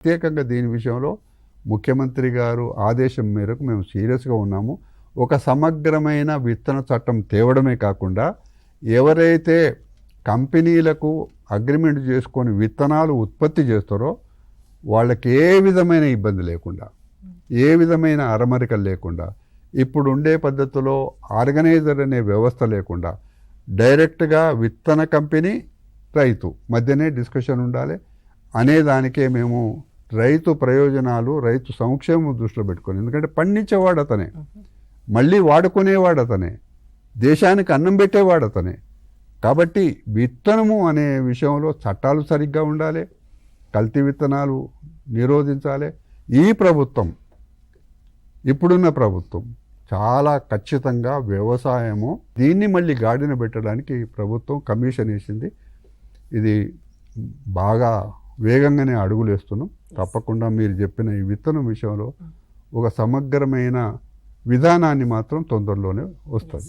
ప్రత్యేకంగా దీని విషయంలో ముఖ్యమంత్రి గారు ఆదేశం మేరకు మేము సీరియస్గా ఉన్నాము. ఒక సమగ్రమైన విత్తన చట్టం తేవడమే కాకుండా ఎవరైతే కంపెనీలకు అగ్రిమెంట్ చేసుకొని విత్తనాలు ఉత్పత్తి చేస్తారో వాళ్ళకి ఏ విధమైన ఇబ్బంది లేకుండా ఏ విధమైన అరమరికలు లేకుండా ఇప్పుడు ఉండే పద్ధతిలో ఆర్గనైజర్ అనే వ్యవస్థ లేకుండా డైరెక్ట్గా విత్తన కంపెనీ రైతు మధ్యనే డిస్కషన్ ఉండాలి. అనేదానికే మేము రైతు ప్రయోజనాలు రైతు సంక్షేమం దృష్టిలో పెట్టుకొని. ఎందుకంటే పండించేవాడు అతనే. మళ్ళీ వాడుకునేవాడు అతనే. దేశానికి అన్నం పెట్టేవాడు అతనే. కాబట్టి విత్తనము అనే విషయంలో చట్టాలు సరిగ్గా ఉండాలి. కల్తీ విత్తనాలు నిరోధించాలి. ఈ ప్రభుత్వం ఇప్పుడున్న ప్రభుత్వం చాలా ఖచ్చితంగా వ్యవసాయము దీన్ని మళ్ళీ గాడిన పెట్టడానికి ప్రభుత్వం కమిషన్ వేసింది. ఇది బాగా వేగంగానే అడుగులు వేస్తున్నాం తప్పకుండా మీరు చెప్పిన ఈ విత్తనం విషయంలో ఒక సమగ్రమైన విధానాన్ని మాత్రం తొందరలోనే వస్తుంది.